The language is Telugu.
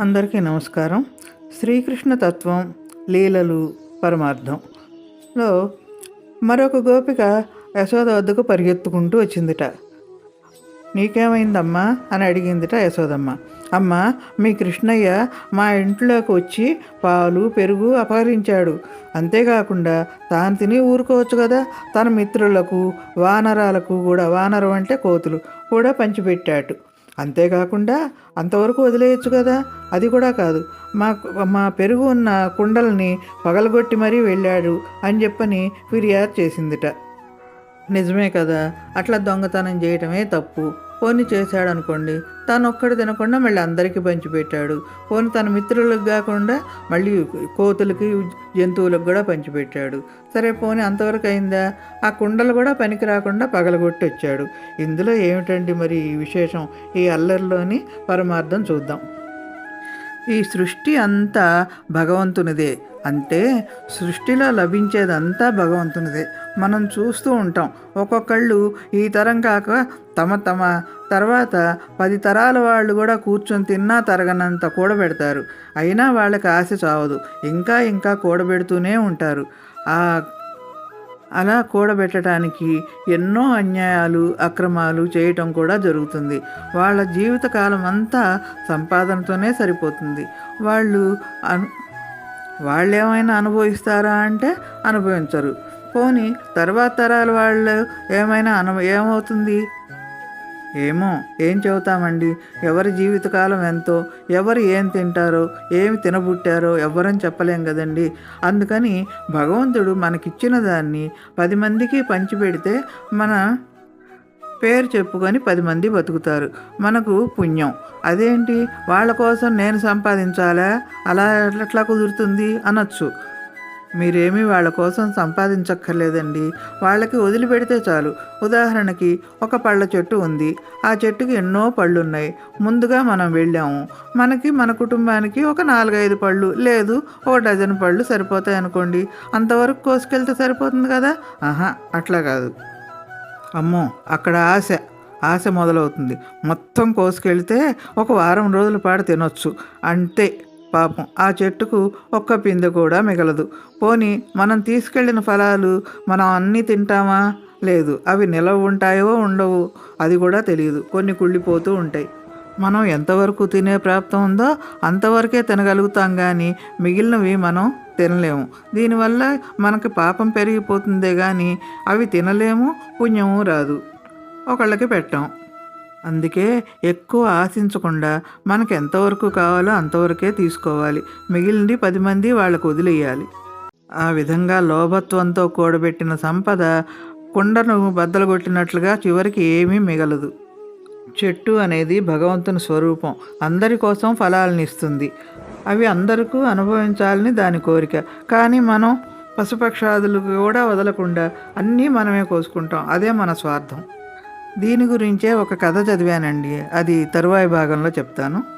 అందరికీ నమస్కారం. శ్రీకృష్ణ తత్వం లీలలు పరమార్థంలో మరొక గోపిక యశోద వద్దకు పరిగెత్తుకుంటూ వచ్చిందిట. నీకేమైందమ్మా? అని అడిగిందిట యశోదమ్మ. అమ్మ మీ కృష్ణయ్య మా ఇంట్లోకి వచ్చి పాలు పెరుగు అపహరించాడు. అంతేకాకుండా తాను తిని ఊరుకోవచ్చు కదా. తన మిత్రులకు వానరాలకు కూడా వానరం అంటే కోతులు కూడా పంచిపెట్టాడు. అంతేకాకుండా అంతవరకు వదిలేయచ్చు కదా. అది కూడా కాదు. మా మా పెరుగు ఉన్న కుండల్ని పగలగొట్టి మరీ వెళ్ళాడు అని చెప్పని ఫిర్యాదు చేసిందిట. నిజమే కదా. అట్లా దొంగతనం చేయటమే తప్పు. పోని చేశాడు అనుకోండి తను ఒక్కడు తినకుండా మళ్ళీ అందరికీ పంచిపెట్టాడు పోని తన మిత్రులకు కాకుండా మళ్ళీ కోతులకి జంతువులకు కూడా పంచిపెట్టాడు సరే పోని అంతవరకు అయిందా? ఆ కుండలు కూడా పనికి రాకుండా పగలగొట్టి వచ్చాడు. ఇందులో ఏమిటండి మరి ఈ విశేషం? ఈ అల్లరిలోని పరమార్థం చూద్దాం. ఈ సృష్టి అంతా భగవంతునిదే. అంటే సృష్టిలో లభించేదంతా భగవంతునిదే. మనం చూస్తూ ఉంటాం. ఒక్కొక్కళ్ళు ఈ తరం కాక తమ తమ తర్వాత పది తరాల వాళ్ళు కూడా కూర్చొని తిన్నా తరగనంత కూడబెడతారు. అయినా వాళ్ళకి ఆశ చావదు. ఇంకా ఇంకా కూడబెడుతూనే ఉంటారు. ఆ అలా కూడబెట్టడానికి ఎన్నో అన్యాయాలు అక్రమాలు చేయటం కూడా జరుగుతుంది. వాళ్ళ జీవితకాలం అంతా సంపాదనతోనే సరిపోతుంది. వాళ్ళు అను వాళ్ళు ఏమైనా అనుభవిస్తారా అంటే అనుభవించరు. పోనీ తర్వాత తరాల వాళ్ళు ఏమైనా అను ఏమవుతుంది? ఏమో ఏం చెబుతామండి? ఎవరి జీవితకాలం ఎంతో ఎవరు ఏం తింటారో ఏమి తినబుట్టారో ఎవరని చెప్పలేం కదండి. అందుకని భగవంతుడు మనకిచ్చిన దాన్ని పది మందికి పంచిపెడితే మన పేరు చెప్పుకొని పది మంది బతుకుతారు. మనకు పుణ్యం. అదేంటి? వాళ్ళ కోసం నేను సంపాదించాలా? అలా ఎట్లా కుదురుతుంది? అనొచ్చు. మీరేమీ వాళ్ళ కోసం సంపాదించక్కర్లేదండి. వాళ్ళకి వదిలిపెడితే చాలు. ఉదాహరణకి ఒక పళ్ళ చెట్టు ఉంది. ఆ చెట్టుకి ఎన్నో పళ్ళు ఉన్నాయి ముందుగా మనం వెళ్ళాము. మనకి మన కుటుంబానికి ఒక నాలుగైదు పళ్ళు. లేదు ఒక డజన్ పళ్ళు సరిపోతాయి అనుకోండి. అంతవరకు కోసుకెళ్తే సరిపోతుంది కదా? ఆహా అట్లా కాదు. అమ్మో అక్కడ ఆశ ఆశ మొదలవుతుంది. మొత్తం కోసుకెళ్తే ఒక వారం రోజుల పాటు తినొచ్చు. అంతే పాపం ఆ చెట్టుకు ఒక్క పిందె కూడా మిగలదు. పోని మనం తీసుకెళ్ళిన ఫలాలు మనం అన్నీ తింటామా? లేదు అవి నిలవ ఉంటాయో ఉండవు అది కూడా తెలియదు. కొన్ని కుళ్ళిపోతూ ఉంటాయి. మనం ఎంతవరకు తినే ప్రాప్తం ఉందో అంతవరకే తినగలుగుతాం కానీ మిగిలినవి మనం తినలేము. దీనివల్ల మనకి పాపం పెరిగిపోతుందే కానీ అవి తినలేము పుణ్యము రాదు. ఒకళ్ళకి పెట్టాం. అందుకే ఎక్కువ ఆశించకుండా మనకు ఎంతవరకు కావాలో అంతవరకే తీసుకోవాలి. మిగిలింది పది మంది వాళ్ళకు వదిలేయాలి. ఆ విధంగా లోభత్వంతో కూడబెట్టిన సంపద కుండను బద్దలు కొట్టినట్లుగా చివరికి ఏమీ మిగలదు. చెట్టు అనేది భగవంతుని స్వరూపం. అందరి కోసం ఫలాలను ఇస్తుంది. అవి అందరికీ అనుభవించాలని దాని కోరిక. కానీ మనం పశుపక్షాదులు కూడా వదలకుండా అన్నీ మనమే కోసుకుంటాం. అదే మన స్వార్థం. దీని గురించే ఒక కథ చదివానండి. అది తరువాయి భాగంలో చెప్తాను.